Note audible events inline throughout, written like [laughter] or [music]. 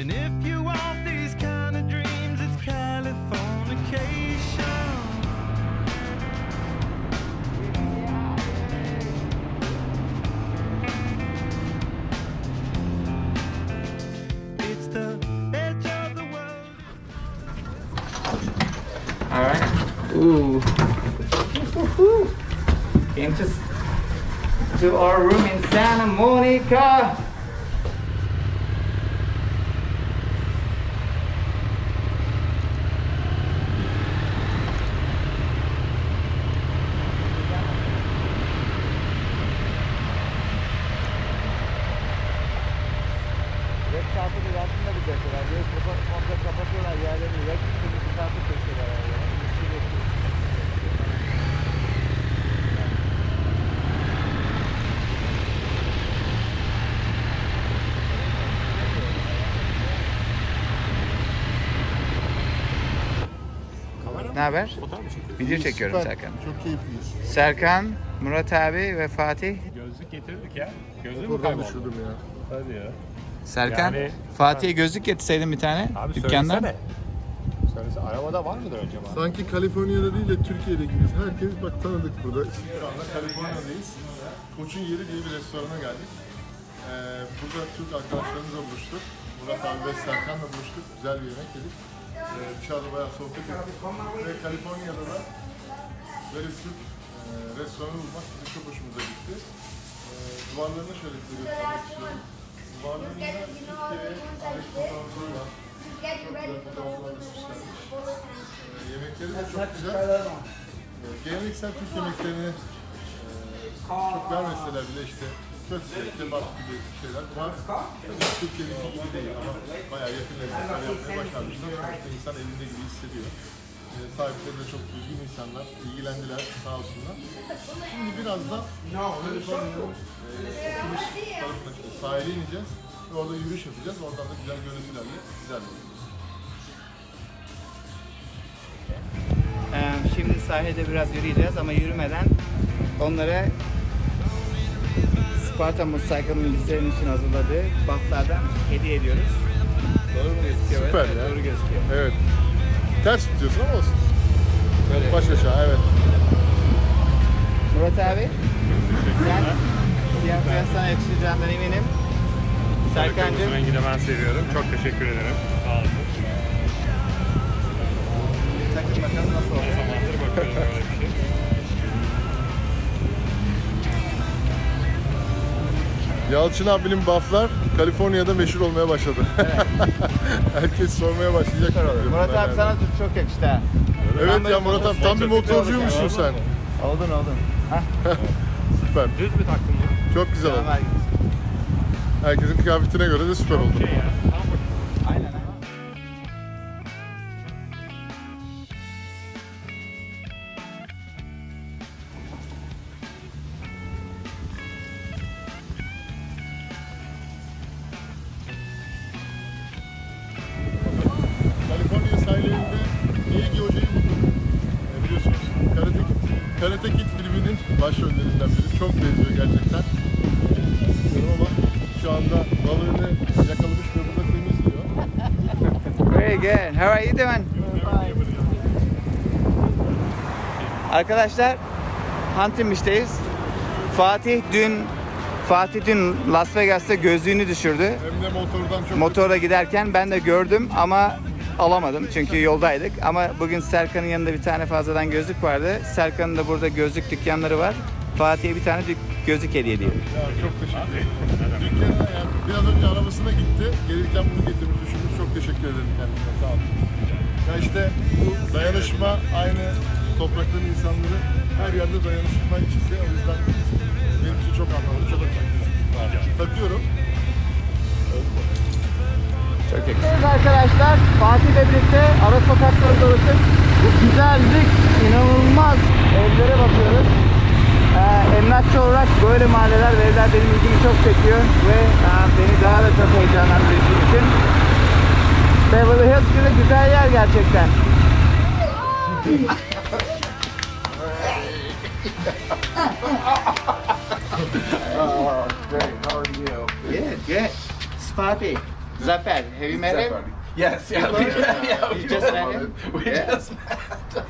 And if you want these kind of dreams, it's Californication. It's the edge of the world. All right. Ooh. Came to, to our room in Santa Monica. Ne haber? Video çekiyorum Süper, Serkan. Çok keyifliyiz. Serkan, Murat abi ve Fatih. Gözlük getirdik ya. Gözlüğü mü Buradan kayboldu? düşürdüm ya. Hadi ya. Serkan, Yani- Fatih'e gözlük getirseydin bir tane Abi dükkandan. söylesene. Söylesene. Arabada var mıdır acaba? Sanki Kaliforniya'da değil de Türkiye'de gibiyiz. Herkes bak tanıdık burada. Şu anda Kaliforniya'dayız. Koç'un Yeri diye bir restorana geldik. Ee, burada Türk arkadaşlarımızla buluştuk. Murat abi ve Serkan'la buluştuk. Güzel bir yemek yedik. Ee, dışarıda bayağı sohbet ettik. Ve Kaliforniya'da da böyle bir Türk e, restoranı bulmak bizim çok hoşumuza gitti. Ee, duvarlarına şöyle bir göstermek istiyorum. Duvarlarında Türkiye'ye ait fotoğrafları var. Çok güzel fotoğraflarla süslenmiş. Ee, yemekleri de çok güzel. Geleneksel Türk yemeklerini e, çok vermeseler bile işte gibi şeyler var. Tabii Türkiye'deki gibi değil ama bayağı yakın lezzetler yapmaya başarmışlar. Sonuçta insan elinde gibi hissediyor. Ee, sahipleri de çok düzgün insanlar, ilgilendiler sağ olsunlar. Şimdi biraz da Kaliforniya'nın e, okumuş tarafına işte sahile ineceğiz ve orada yürüyüş yapacağız. Oradan da güzel görüntülerle sizlerle olacağız. Ee, şimdi sahilde biraz yürüyeceğiz ama yürümeden onlara Sparta Motorcycle'ın lisenin için hazırladığı bufflardan hediye ediyoruz. Doğru mu gözüküyor? Süper Evet, ya. Doğru gözüküyor. Evet. Ters tutuyorsun ama olsun. Böyle. Baş aşağı evet. Murat abi, sen siyah beyaz sana yakışacağından eminim. Serkan'cığım, rengini ben seviyorum. Çok teşekkür ederim. Sağ olun. takın bakalım nasıl oldu. zamandır bakıyorum böyle Yalçın abinin bufflar Kaliforniya'da meşhur olmaya başladı. [laughs] Herkes sormaya başlayacak. Murat abi yani. sana çok yakıştı ha. Evet ya Murat abi tam bir motorcuymuşsun sen. Oldun oldun. Hah, [laughs] Süper. Düz mü taktın bunu? Çok güzel oldu. Herkesin kıyafetine göre de süper oldu. Şey ya. Karate Kid filminin başrollerinden biri. Çok benziyor gerçekten. Bilmiyorum ama şu anda balığını yakalamış ve burada temizliyor. Very good. How are you doing? Arkadaşlar Hunting Beach'teyiz. Fatih dün Fatih dün Las Vegas'ta gözlüğünü düşürdü. Hem de motordan çok Motora giderken ben de gördüm ama alamadım çünkü yoldaydık. Ama bugün Serkan'ın yanında bir tane fazladan gözlük vardı. Serkan'ın da burada gözlük dükkanları var. Fatih'e bir tane gözlük hediye ediyorum. Ya çok teşekkür ederim. Yani biraz önce arabasına gitti. Gelirken bunu getirmiş düşünmüş. Çok teşekkür ederim kendisine. Sağ olun. Ya işte bu dayanışma aynı toprakların insanları her yerde dayanışma içinde. O yüzden benim için çok anlamlı. Çok önemli. Takıyorum. Çok yakışıklı. arkadaşlar Fatih'le birlikte ara sokakları dolaşıp bu güzellik inanılmaz evlere bakıyoruz. Ee, emlakçı olarak böyle mahalleler ve evler benim ilgimi çok çekiyor ve e, beni daha da çok heyecanlandırdığı için Beverly Hills gibi güzel yer gerçekten. Great. How are you? Good, good. Fatih, Zafer, have you met him? Yes, yeah, [laughs] we, yeah, You just met him? We Yeah. just met.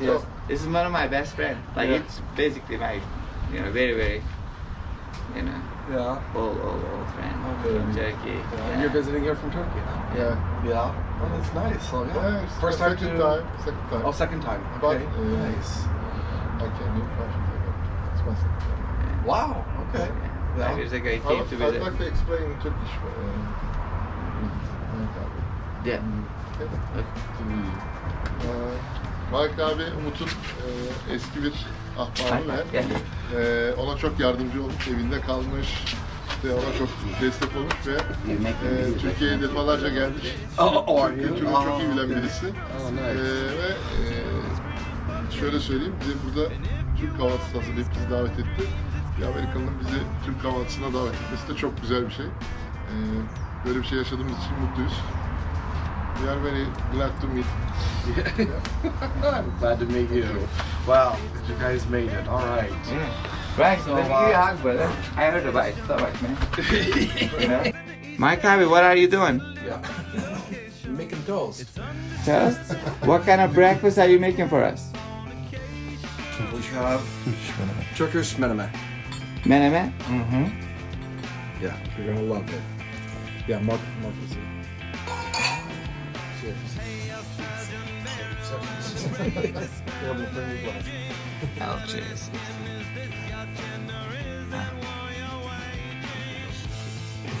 Yes. This is one of my best friends. Like Yeah. it's basically my, you know, very very, you know, Yeah. old old old friend Okay. from Turkey. And Yeah. you're visiting here from Turkey, huh? Yeah. Yeah. Oh, that's nice. So yeah. Yeah, First time second to. time. Second time. Oh, second time. But, Okay. uh, nice. I came here five years ago. It's my second time. Wow. Okay. Five Yeah. years ago, he I came would, to I'd visit. like to explain Turkish. Uh, with Mike Yeah. Okay. Ee, Mike abi Umut'un e, eski bir ahbabı ve e, ona çok yardımcı olmuş, evinde kalmış, işte ona çok destek olmuş ve e. Türkiye'ye defalarca gelmiş. You? Kültürünü çok iyi bilen birisi. Nice. ve e, şöyle söyleyeyim, bizi burada Türk kahvaltısı hazırlayıp bizi davet etti. Bir Amerikalı'nın bizi Türk kahvaltısına davet etmesi de çok güzel bir şey. Ee, böyle bir şey yaşadığımız için mutluyuz. We are very glad to meet. I'm glad to meet you. Wow, you guys made it. All right. Yeah. Right, So, let's give you a hug, brother. I heard about it. So much, man. [laughs] you know? [laughs] Mike Abi, what are you doing? Yeah. [laughs] Making toast. Toast? what kind of breakfast are you making for us? We have Turkish menemen. Menemen? Mm-hmm. Yeah, you're gonna love it. Yeah, Mark, Mark is here. [laughs] Oh, cheers. [laughs] [laughs]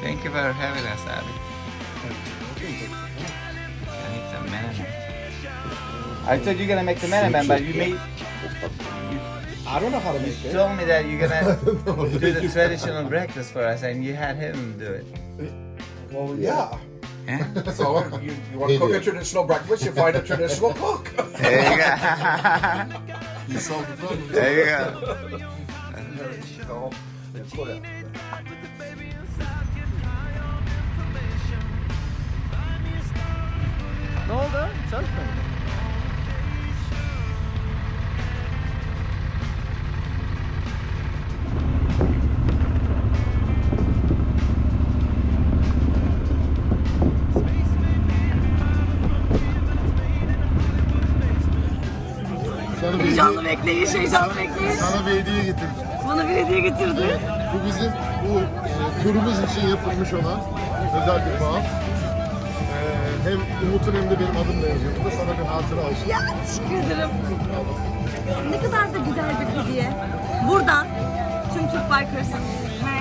Thank you for having us, Abi. I need some menemen. I thought you were gonna make the menemen, but you made. I don't know how to make You told me that you're gonna [laughs] do the traditional breakfast for us, and you had him do it. Well, yeah. Yeah? [laughs] So you, you want to cook a traditional breakfast, you find a traditional cook. [laughs] There you go. there you go. So, let's put it. Ne oldu? Çalışmıyor mu? Bekleyiş, heyecanlı sana bir hediye getirdim. Bana bir hediye getirdi. Bu bizim bu e, turumuz için yapılmış olan özel bir bağ. E, hem Umut'un hem de benim adımla yazıyor. Bu da sana bir hatıra olsun. Ya teşekkür ederim. Ne kadar da güzel bir hediye. Buradan tüm Türk Bikers ve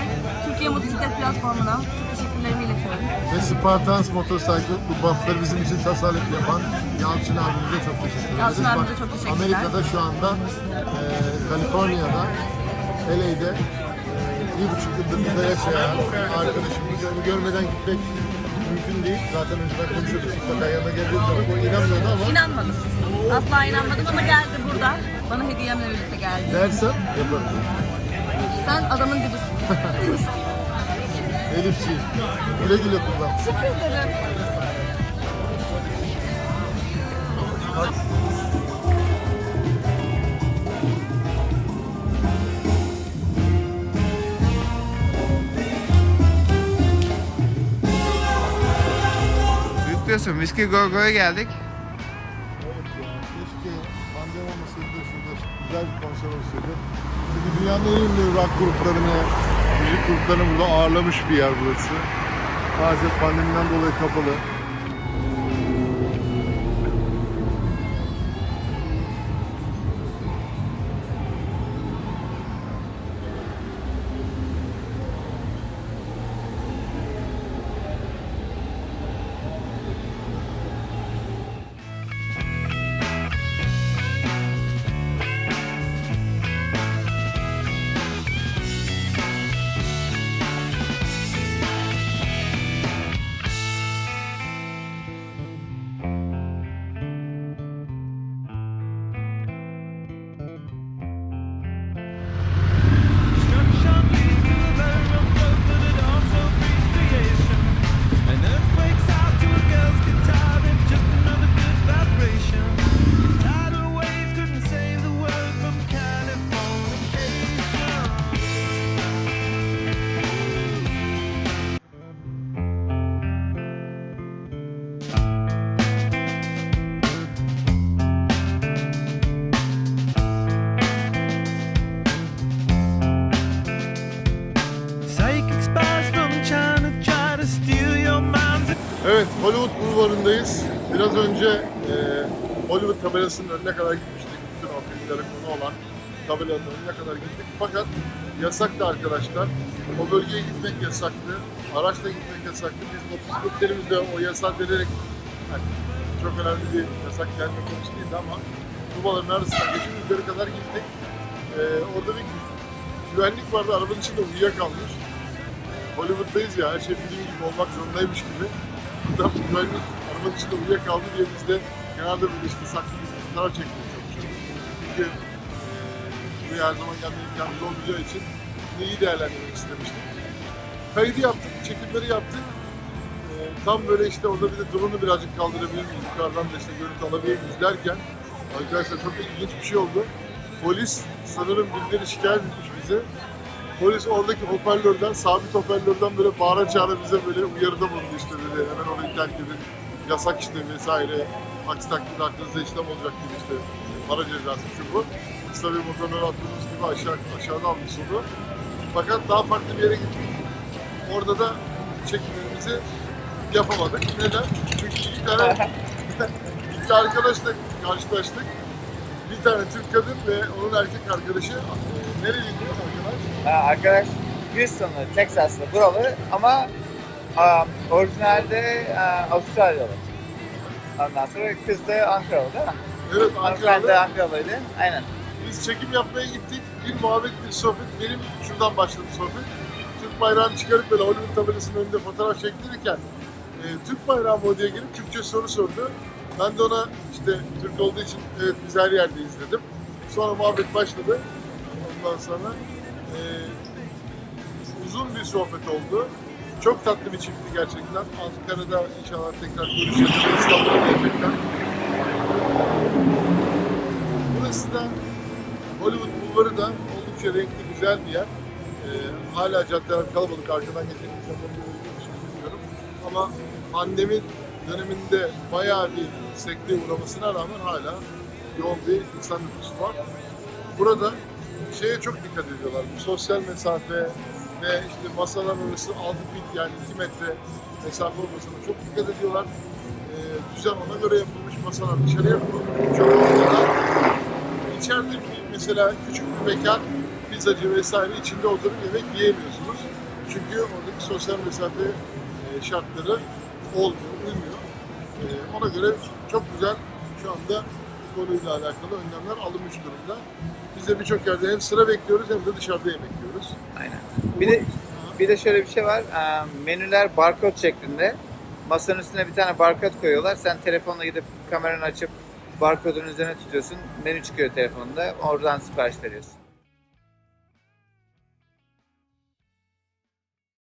Türkiye Motosiklet Platformu'na teşekkürlerimi iletiyorum. Ve Spartans Motorcycle bu buffları bizim için tasarlayıp yapan Yalçın abimize çok teşekkür ederiz. Yalçın abimize çok teşekkürler. Amerika'da şu anda e, Kaliforniya'da LA'de e, bir buçuk yıldır burada yaşayan arkadaşımız onu görmeden gitmek mümkün değil. Zaten önceden konuşuyorduk. Mutlaka yanına geldiği zaman o inanmıyordu ama İnanmadım. Asla inanmadım ama geldi burada. Bana hediyemle birlikte geldi. dersen yaparız. Sen adamın dibisin. [laughs] Elifciğim güle güle kullan. teşekkür ederim. Yüklüyorsun. Whiskey Go Go'ya geldik. Evet ya, keşke pandemi olmasaydı şurada güzel bir konser olsaydı. Çünkü dünyanın en ünlü rock gruplarını, müzik gruplarını burada ağırlamış bir yer burası. Maalesef pandemiden dolayı kapalı. Hollywood Bulvarı'ndayız. Biraz önce e, Hollywood tabelasının önüne kadar gitmiştik. Bütün o filmlere konu olan tabelanın önüne kadar gittik. Fakat yasaktı arkadaşlar. O bölgeye gitmek yasaktı. Araçla gitmek yasaktı. Biz motosikletlerimizle o yasak ederek yani çok önemli bir yasak gelme konusu değildi ama Dubaların arasından geçip yukarı kadar gittik. E, orada bir güvenlik vardı. Arabanın içinde uyuyakalmış. Hollywood'dayız ya, her şey film gibi olmak zorundaymış gibi. Burada güvenlik arabanın içinde uyuyakaldı diye biz de genelde böyle işte saklı bir fotoğraf çekmeye çalışıyoruz. Çünkü eee buraya her zaman gelme imkanımız olmayacağı için iyi değerlendirmek istemiştik. Kaydı yaptık, çekimleri yaptık. Eee, tam böyle işte orada bir de drone'u birazcık kaldırabilir miyiz, yukarıdan da işte görüntü alabilir miyiz derken arkadaşlar çok ilginç bir şey oldu. Polis sanırım birileri şikayet etmiş bize. Polis oradaki hoparlörden, sabit hoparlörden böyle bağıra çağıra bize böyle uyarıda bulundu işte dedi. Hemen orayı terk edin. Yasak işte vesaire. Aksi takdirde hakkınızda işlem olacak gibi işte. Para cezası şu bu. Biz tabii motorları attığımız gibi aşağı, aşağıda almış oldu. Fakat daha farklı bir yere gittik. Orada da çekimlerimizi yapamadık. Neden? Çünkü iki tane [laughs] iki arkadaşla karşılaştık. Bir tane Türk kadın ve onun erkek arkadaşı. E, nereliydi arkadaş? Houston'lı, Texas'lı, buralı ama um, orijinalde uh, Avustralyalı. Ondan sonra kız da Ankaralı değil mi? Evet Hanımefendi de Ankara'da Ankaralıydı. Aynen. biz çekim yapmaya gittik. Bir muhabbet, bir sohbet. Benim şuradan başladı sohbet. Türk bayrağını çıkarıp böyle Hollywood tabelasının önünde fotoğraf çektirirken e, Türk bayrağı mı o diye gelip Türkçe soru sordu. Ben de ona işte Türk olduğu için evet biz her yerdeyiz dedim. Sonra muhabbet başladı. Ondan sonra e, uzun bir sohbet oldu. Çok tatlı bir çiftti gerçekten. Ankara'da inşallah tekrar görüşeceğiz. İstanbul'da gerçekten. Burası da Hollywood Bulvarı da oldukça renkli, güzel bir yer. Ee, hala caddeler kalabalık, arkadan geçen. Ama pandemi döneminde bayağı bir sekteye uğramasına rağmen hala yoğun bir insan nüfusu var. Burada şeye çok dikkat ediyorlar. Bu sosyal mesafe ve işte masalar arası 6 fit yani 2 metre mesafe olmasına çok dikkat ediyorlar. Ee, düzen ona göre yapılmış masalar dışarıya kurulmuş. Çok ortada. İçeride bir mesela küçük bir mekan, pizzacı vesaire içinde oturup yemek yiyemiyorsunuz. Çünkü oradaki sosyal mesafe e, şartları olmuyor, uymuyor. E, ona göre çok güzel şu anda konuyla alakalı önlemler alınmış durumda. Biz de birçok yerde hem sıra bekliyoruz hem de dışarıda yemek yiyoruz. Aynen. Bir de bir de şöyle bir şey var. um, menüler barkod şeklinde. Masanın üstüne bir tane barkod koyuyorlar. Sen telefonla gidip kameranı açıp barkodun üzerine tutuyorsun. Menü çıkıyor telefonunda. Oradan sipariş veriyorsun.